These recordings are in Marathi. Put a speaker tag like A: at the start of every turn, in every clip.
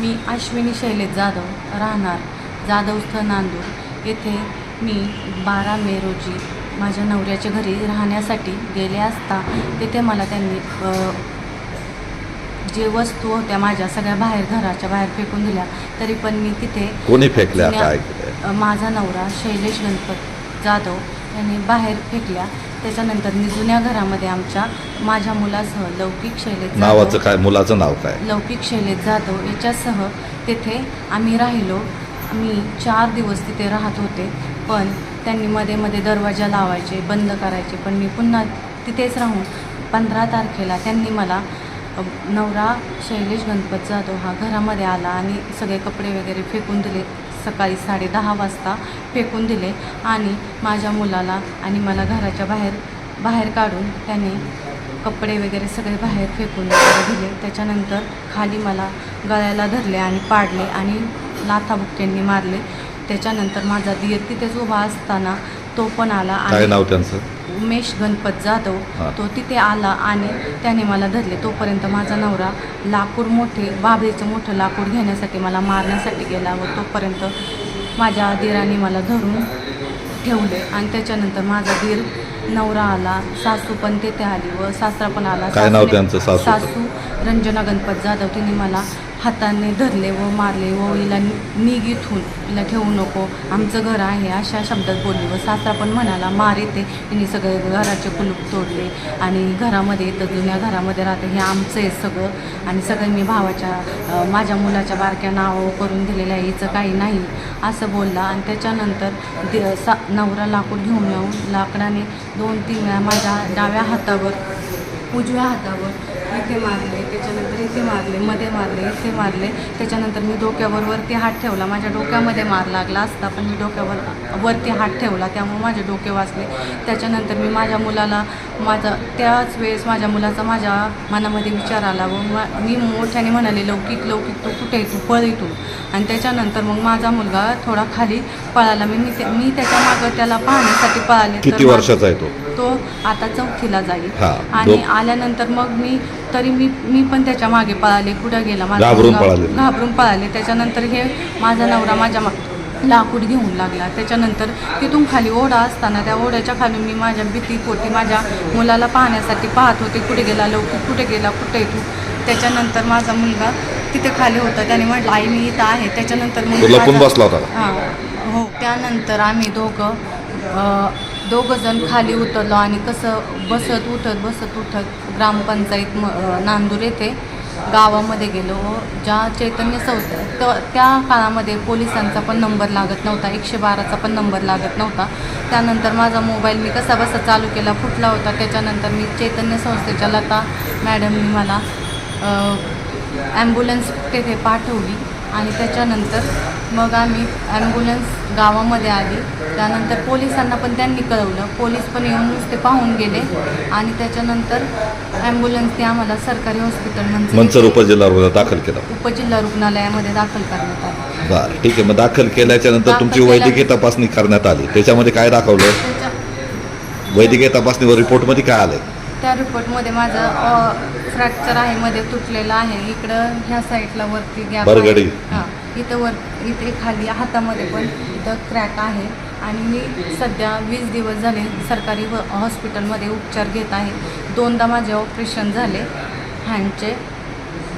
A: मी अश्विनी शैलेश जाधव राहणार जाधवस्थळ नांदूर. येथे मी बारा मे रोजी माझ्या नवऱ्याच्या घरी राहण्यासाठी गेले असता तिथे मला त्यांनी जे वस्तू होत्या माझ्या सगळ्या बाहेर घराच्या बाहेर फेकून दिल्या. तरी पण मी तिथे
B: कोणी फेकल्या?
A: माझा नवरा शैलेश गणपत जाधव यांनी बाहेर फेकल्या. त्याच्यानंतर मी जुन्या घरामध्ये आमच्या माझ्या मुलासह लौकिक जाधव-
B: नावाचं काय? मुलाचं नाव काय?
A: लौकिक शैलेश जाधव याच्यासह तेथे आम्ही राहिलो. मी चार दिवस तिथे राहत होते. पण त्यांनी मध्ये मध्ये दरवाजा लावायचे बंद करायचे. पण मी पुन्हा तिथेच राहून पंधरा तारखेला त्यांनी मला नवरा शैलेश गणपत जाधव हा घरामध्ये आला आणि सगळे कपडे वगैरे फेकून दिले सकाळी साडे दहा वाजता फेकून दिले आणि माझ्या मुलाला आणि मला घराच्या बाहेर बाहेर काढून त्याने कपडे वगैरे सगळे बाहेर फेकून दिले. त्याच्यानंतर खाली मला गळ्याला धरले आणि पाडले आणि लाथाबुक्क्यांनी मारले. त्याच्यानंतर माझा दीर तिथेच उभा असताना तो पण आला आणि
B: नाव त्यांचं?
A: उमेश गणपत जाधव. तो तिथे आला आणि त्याने मला धरले. तोपर्यंत माझा नवरा लाकूड मोठे बाबळीचं मोठं लाकूड घेण्यासाठी मला मारण्यासाठी गेला व तोपर्यंत माझ्या दीराने मला धरून ठेवले. आणि त्याच्यानंतर माझा दीर नवरा आला सासू पण तेथे आली व सासरा पण आला.
B: काय नाव
A: सासूने-
B: त्यांचं? सासूचं?
A: सासू रंजना गणपत जाधव. तिने मला हाताने धरले व मारले व हिला निघ इथून हिला ठेवू नको आमचं घर आहे अशा शब्दात बोलली व सासरा पण म्हणाला मार येते हिने सगळे घराचे कुलूप तोडले आणि घरामध्ये येतं जुन्या घरामध्ये राहते हे आमचं आहे सगळं. आणि सगळं मी भावाच्या माझ्या मुलाच्या बारक्या नाव करून दिलेलं आहे हिचं काही नाही. असं बोलला आणि त्याच्यानंतर दे- सा नवरा लाकूड घेऊन येऊन लाकडाने दोन तीन वेळा माझ्या डाव्या हातावर उजव्या हातावर इथे मारले त्याच्यानंतर इथे मारले मध्ये मारले इथे मारले. त्याच्यानंतर मी डोक्यावर वरती हात ठेवला. माझ्या डोक्यामध्ये मार लागला असता पण मी डोक्यावर वरती हात ठेवला त्यामुळे माझे डोके वाचले. त्याच्यानंतर मी माझ्या मुलाला माझा त्याच वेळेस माझ्या मुलाचा माझ्या मनामध्ये विचार आला व मा- मोठ्याने म्हणाले लौकिक लौकिक तू कुठे तू पळ इथून. आणि त्याच्यानंतर मग माझा मुलगा थोडा खाली पळाला. मी मी त्या- मी त्याच्या मागं त्याला पाहण्यासाठी पळाले.
B: किती वर्षाचा आहे तो?
A: तो आता चौथीला जाईल.
B: हा,
A: आणि
B: दो-
A: आल्यानंतर मग मी तरी मी मी पण त्याच्यामागे पळाले कुठं गेला माझा
B: घाबरून
A: मुलगा-
B: पळाले.
A: घाबरून पळाले. त्याच्यानंतर हे माझा नवरा माझ्या मा लाकूड घेऊन लागला. त्याच्यानंतर तिथून खाली ओढा असताना त्या ओढ्याच्या खाली मी माझ्या भीतीपोटी माझ्या मुलाला पाहण्यासाठी पाहत होते. कुठे गेला लवकर? कुठे गेला? कुठे तू? त्याच्यानंतर माझा मुलगा तिथे खाली होता. त्याने म्हटलं आई मी इथं आहे. त्याच्यानंतर मग
B: तो लपून
A: माझा-
B: बसला होता का?
A: हां. हो. त्यानंतर आम्ही दोघं अ, दोघं जण खाली उतरलो आणि कसं बसत उठत बसत उठत ग्रामपंचायत म नांदूर येथे गावामध्ये गेलो. व ज्या चैतन्य संस्था त त्या काळामध्ये पोलिसांचा पण नंबर लागत नव्हता एकशे बाराचा पण नंबर लागत नव्हता. त्यानंतर माझा मोबाईल मी कसा बसा चालू केला फुटला होता. त्याच्यानंतर मी चैतन्य संस्थेच्या लता मॅडमनी मला ॲम्ब्युलन्स तेथे पाठवली. आणि त्याच्यानंतर मग आम्ही ॲम्ब्युलन्स गावामध्ये आली. त्यानंतर पोलिसांना पण त्यांनी कळवलं. पोलीस पण येऊन नुसते पाहून गेले. आणि त्याच्यानंतर ॲम्ब्युलन्सने आम्हाला सरकारी हॉस्पिटल
B: मंचर
A: म्हणजे
B: उपजिल्हा रुग्णालयात दाखल केला.
A: उपजिल्हा रुग्णालयामध्ये दाखल करण्यात आलं.
B: बरं ठीक आहे. मग दाखल केल्याच्यानंतर
A: दाखल
B: तुमची
A: केल्या-
B: वैद्यकीय तपासणी करण्यात आली. त्याच्यामध्ये काय दाखवलं?
A: त्याच्या
B: वैद्यकीय तपासणीवर रिपोर्टमध्ये काय आलंय?
A: त्या रिपोर्टमध्ये माझं फ्रॅक्चर आहे मध्ये तुटलेलं आहे. इकडं ह्या साईडला वरती गॅप
B: बरगडी.
A: हां इथं वर इथे खाली हातामध्ये पण इथं क्रॅक आहे. आणि मी सध्या वीस दिवस झाले सरकारी व हॉस्पिटलमध्ये उपचार घेत आहे. दोनदा माझे ऑपरेशन झाले. हँडचे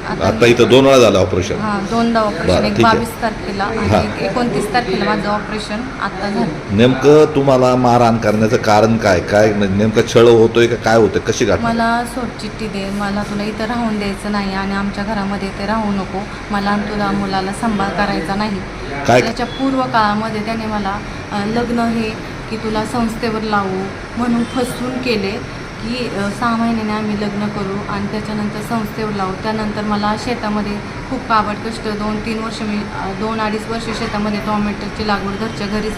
B: आता इथं दोन वेळा झालं ऑपरेशन
A: हां दोनदा ऑपरेशन
B: बरं,
A: एक
B: ठीक आहे.
A: बावीस तारखेला
B: हां.
A: एकोणतीस तारखेला माझं ऑपरेशन आता झालं.
B: नेमकं तुम्हाला मारहाण करण्याचं कारण काय? काय नेमकं छळ होतोय का काय होतंय? कशी घटना?
A: मला सोडचिठ्ठी दे मला तुला इथं राहून द्यायचं नाही आणि आमच्या घरामध्ये इथे राहू नको. मला आणि तुला मुलाला सांभाळ करायचा नाही.
B: काय-
A: त्याच्या पूर्व काळामध्ये त्याने मला अ, लग्न हे की तुला संस्थेवर लावू म्हणून फसवून केले. की सहा महिन्याने आम्ही लग्न करू आणि त्याच्यानंतर संस्थेवर लावू. त्यानंतर मला शेतामध्ये खूप काबड कष्ट दोन तीन वर्ष मी दोन अडीच वर्ष शेतामध्ये टॉमॅटोची लागवड घरच्या घरीच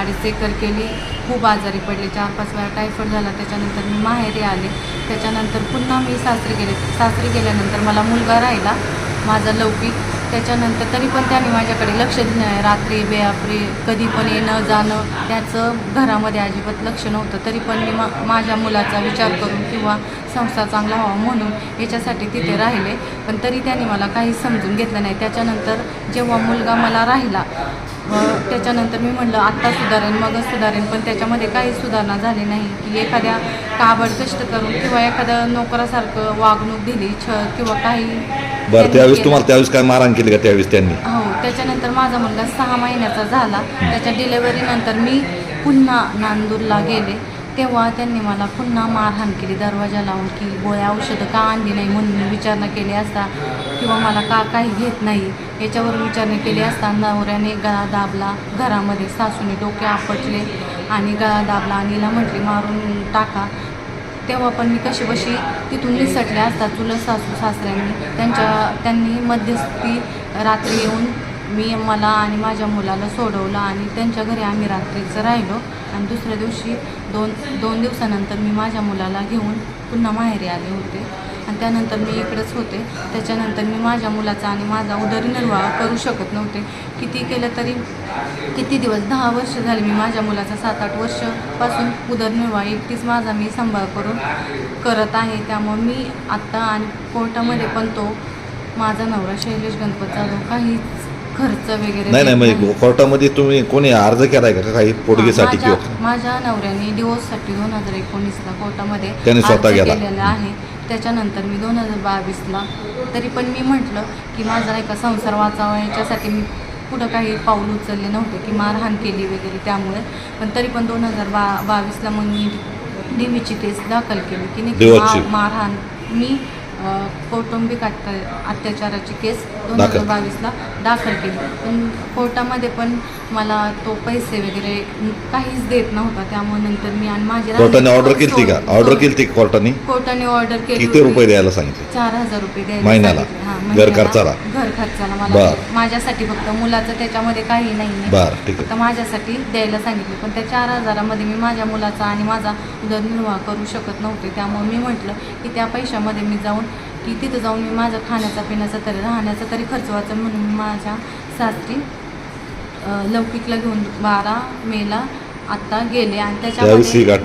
A: अडीच एकर केली. खूप आजारी पडले चार पाच वेळा टायफॉईड झाला. त्याच्यानंतर मी माहेरी आले. त्याच्यानंतर पुन्हा मी सासरी गेले. सासरी गेल्यानंतर मला मुलगा राहिला. माझा लौकिक त्याच्यानंतर तरी पण त्याने माझ्याकडे लक्ष दिलं नाही. रात्री बेआपरी कधी पण येणं जाणं त्याचं घरामध्ये अजिबात लक्ष नव्हतं. तरी पण मी मा माझ्या मुलाचा विचार करून किंवा संसार चांगला व्हावा म्हणून याच्यासाठी तिथे राहिले. पण तरी त्यांनी मला काही समजून घेतलं नाही. त्याच्यानंतर जेव्हा मुलगा मला राहिला त्याच्यानंतर मी म्हटलं आत्ता सुधारेन मगच सुधारेन पण त्याच्यामध्ये काही सुधारणा झाली नाही की एखाद्या काबड कष्ट करून किंवा एखाद्या नोकरासारखं वागणूक दिली छ किंवा काही
B: बरं त्यावेळेस. तुम्हाला त्यावेळेस काय मारहाण केली का त्यावेळेस त्यांनी?
A: हो त्याच्यानंतर माझा मुलगा सहा महिन्याचा झाला. त्याच्या डिलेवरीनंतर मी पुन्हा नांदूरला गेले. तेव्हा त्यांनी मला पुन्हा मारहाण केली दरवाजा लावून की गोळ्या औषधं का आणली नाही म्हणून विचारणा केली असता किंवा मला का काही घेत नाही याच्यावर विचारणा केली असता नवऱ्याने गळा दाबला घरामध्ये सासूने डोके आपटले आणि गळा दाबला आणि हिला म्हटली मारून टाका. तेव्हा पण मी कशी बशी तिथून निसटले असतात चुलत सासू सासऱ्यांनी त्यांच्या त्यांनी मध्यस्थी रात्री येऊन मी मला आणि माझ्या मुलाला सोडवलं आणि त्यांच्या घरी आम्ही रात्रीचं राहिलो. आणि दुसऱ्या दिवशी दोन दोन दिवसानंतर मी माझ्या मुलाला घेऊन पुन्हा माहेरी आले होते. आणि त्यानंतर मी इकडेच होते. त्याच्यानंतर मी माझ्या मुलाचा आणि माझा उदरनिर्वाह करू शकत नव्हते. किती केलं तरी किती दिवस दहा वर्ष झाले मी माझ्या मुलाचा सात आठ वर्षपासून उदरनिर्वाह एकटीच माझा मी सांभाळ करून करत आहे. त्यामुळे मी आत्ता आणि कोर्टामध्ये पण तो माझा नवरा शैलेश गणपत जाधव काहीच खर्च वगैरे
B: नाही नाही म्हणजे कोर्टामध्ये तुम्ही कोणी अर्ज केलाय का काही पोटगीसाठी
A: माझ्या
B: किंवा
A: माझ्या नवऱ्याने डिवोर्ससाठी दोन हजार एकोणीसला कोर्टामध्ये
B: त्याने स्वतः
A: अर्ज
B: गेला.
A: केलेला आहे त्याच्यानंतर मी दोन हजार बावीसला तरी पण मी म्हटलं की माझा नाही का संसार वाचावा याच्यासाठी मी पुढं काही पाऊल उचलले नव्हते की मारहाण केली वगैरे त्यामुळे पण तरी पण दोन हजार बा बावीसला मग मी डीवीची केस दाखल केली की नाही का
B: डिवोर्सची?
A: मारहाण मी कौटुंबिक अत्या अत्याचाराची केस दोन. हजार बावीसला दाखल केली पण कोर्टामध्ये पण मला तो पैसे वगैरे काहीच देत नव्हता त्यामुळे नंतर मी आणि माझे
B: कोर्टाने ऑर्डर केली का ऑर्डर. केली कोर्टाने
A: कोर्टाने ऑर्डर केली
B: किती
A: होती.
B: रुपये द्यायला सांगितले
A: चार हजार रुपये द्यायला
B: महिन्याला?
A: हा,
B: घर. खर्चाला?
A: घर खर्चाला मला. माझ्यासाठी फक्त मुलाचं त्याच्यामध्ये काही नाही
B: बरं ठीक आहे
A: माझ्यासाठी द्यायला सांगितले पण त्या चार हजारामध्ये मी माझ्या मुलाचा आणि माझा उदरनिर्वाह करू शकत नव्हते त्यामुळे मी म्हटलं की त्या पैशामध्ये मी जाऊन की तिथं जाऊन मी माझा खाण्याचा पिण्याचा तरी राहण्याचा तरी खर्च वाचन म्हणून माझ्या सासरी लौकिकला घेऊन बारा मेला आत्ता गेले आणि त्याच्यामध्ये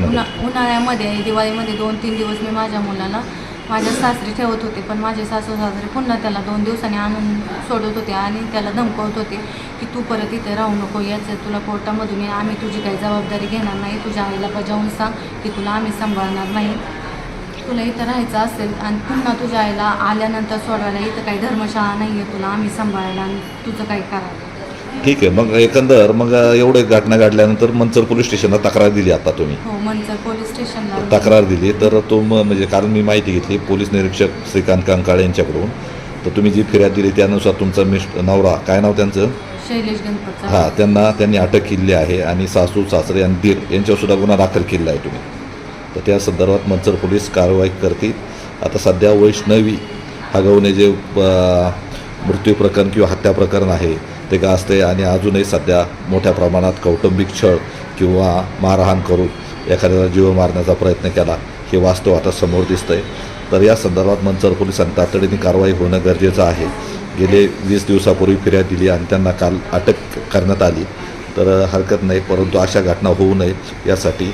A: उन्हा उन्हाळ्यामध्ये दिवाळीमध्ये दोन तीन दिवस मी माझ्या मुलाला माझ्या सासरी ठेवत होते. पण माझे सासू सासरे पुन्हा त्याला दोन दिवसांनी आणून सोडत होते आणि त्याला धमकवत होते की तू परत इथे राहू नको याचं तुला कोर्टामधून आम्ही तुझी काही जबाबदारी घेणार नाही. तुझ्या आईला बजावून सांग की तुला आम्ही सांभाळणार नाही. तुला इथं राहायचं असेल आणि पुन्हा तुझ्या आईला आल्यानंतर सोडवायला इथं काही धर्मशाळा नाही आहे तुला आम्ही सांभाळायला आणि तुझं काही करा
B: ठीक आहे मग एकंदर मग एवढे घटना घडल्यानंतर मंचर पोलीस स्टेशनला तक्रार दिली आता तुम्ही?
A: हो मंचर पोलीस स्टेशनला.
B: तक्रार दिली तर तो म- म्हणजे काल मी माहिती घेतली पोलीस निरीक्षक श्रीकांत कंकाळे यांच्याकडून. तर तुम्ही जी फिर्याद दिली त्यानुसार तुमचा मिस्ट नवरा काय नाव त्यांचं?
A: शैलेश गणपतचा.
B: हां त्यांना त्यांनी अटक केली आहे आणि सासू सासरे आणि दीर यांच्यावर सुद्धा गुन्हा दाखल केलेला आहे तुम्ही. तर त्या संदर्भात मंचर पोलीस कारवाई करतील. आता सध्या वैष्णवी हगवणे जे मृत्यू प्रकरण किंवा हत्या प्रकरण आहे ते गाजते आणि अजूनही सध्या मोठ्या प्रमाणात कौटुंबिक छळ किंवा मारहाण करून एखाद्याला जीव मारण्याचा प्रयत्न केला हे वास्तव आता समोर दिसतंय. तर या संदर्भात मंचर पोलिसांनी तातडीने कारवाई होणं गरजेचं आहे. गेले वीस दिवसापूर्वी फिर्याद दिली आणि त्यांना काल अटक करण्यात आली. तर हरकत नाही परंतु अशा घटना होऊ नये यासाठी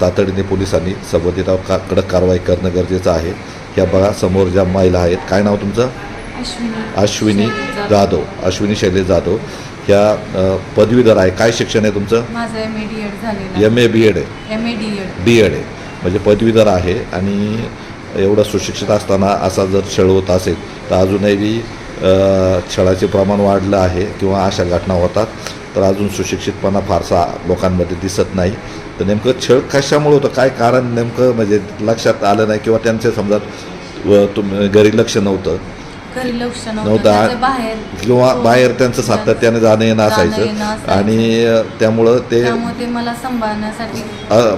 B: तातडीने पोलिसांनी संबंधितावर का कडक कारवाई करणं गरजेचं आहे. ह्या बघा समोर ज्या महिला आहेत काय नाव तुमचं?
A: अश्विनी.
B: जाधव. अश्विनी शैलेश जाधव. ह्या पदवीधर आहे. काय शिक्षण आहे तुमचं?
A: एम ए
B: बी एड आहे.
A: डी एड
B: आहे. म्हणजे पदवीधर आहे आणि एवढं सुशिक्षित असताना असा जर छळ होत असेल तर अजूनही छळाचे प्रमाण वाढलं आहे किंवा अशा घटना होतात तर अजून सुशिक्षितपणा फारसा लोकांमध्ये दिसत नाही. तर नेमकं छळ कशामुळे होतं? काय कारण नेमकं म्हणजे लक्षात आलं नाही किंवा त्यांचे समजा तुम्ही तुम घरी लक्ष नव्हतं.
A: घरी लक्ष
B: नव्हतं.
A: बाहेर
B: किंवा
A: हो.
B: बाहेर त्यांचं सातत्याने जाणं येणं असायचं. आणि त्यामुळं ते
A: मला सांभाळण्यासाठी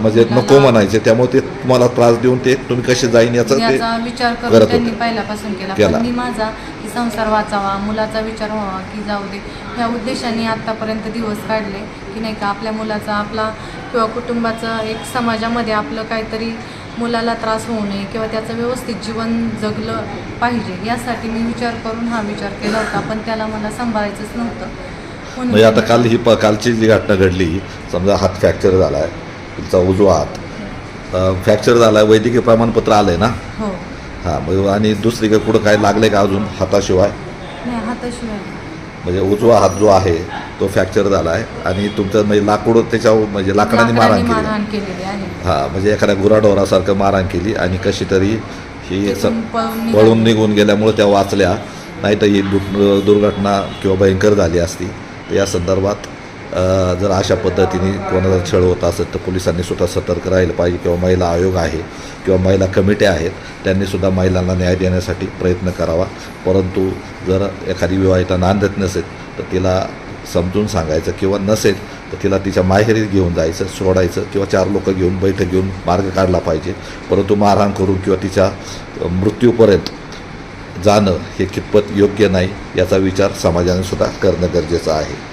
B: म्हणजे नको म्हणायचे त्यामुळे ते तुम्हाला त्रास देऊन ते तुम्ही कसे जाईन याचं
A: विचार
B: करत
A: करून. त्यांनी पहिल्यापासून केला मी माझा की संसार वाचावा मुलाचा विचार व्हावा की जाऊ दे ह्या उद्देशाने आतापर्यंत दिवस काढले की नाही का आपल्या मुलाचा आपला किंवा कुटुंबाचं एक समाजामध्ये आपलं काहीतरी मुलाला त्रास होऊ नये किंवा त्याचं व्यवस्थित जीवन जगलं पाहिजे यासाठी मी विचार करून हा विचार केला होता पण त्याला मला सांभाळायचंच नव्हतं.
B: म्हणजे आता काल ही प कालची जी घटना घडली समजा हात फ्रॅक्चर झाला आहे तुमचा उजवा हात. फ्रॅक्चर झाला आहे वैद्यकीय प्रमाणपत्र आलं आहे ना?
A: हो.
B: हां मग आणि दुसरी काय कुठं काय लागले का अजून हाताशिवाय?
A: नाही हाताशिवाय
B: म्हणजे उजवा हात जो आहे तो फ्रॅक्चर झाला आहे आणि तुमचं म्हणजे लाकूड त्याच्यावर म्हणजे लाकडाने मारहाण केली. हां म्हणजे एखाद्या गुराढोरासारखं मारहाण केली आणि कशी तरी ही
A: पळून
B: निघून गेल्यामुळे त्या वाचल्या. नाही तर ही दुर्घटना किंवा भयंकर झाली असती. तर या संदर्भात जर अशा पद्धतीने कोणाचा छळ होत असेल तर पोलिसांनी सुद्धा सतर्क राहिलं पाहिजे किंवा महिला आयोग आहे किंवा महिला कमिट्या आहेत त्यांनी सुद्धा महिलांना न्याय देण्यासाठी प्रयत्न करावा. परंतु जर एखादी विवाहिता नांदत नसेल तर तिला समजून सांगायचं किंवा नसेल तर तिला तिच्या माहेरी घेऊन जायचं सोडायचं किंवा चार लोक घेऊन बैठक घेऊन मार्ग काढला पाहिजे. परंतु मारहाण करून किंवा तिच्या मृत्यूपर्यंत जाणं हे कितपत योग्य नाही याचा विचार समाजाने सुद्धा करणं गरजेचं आहे.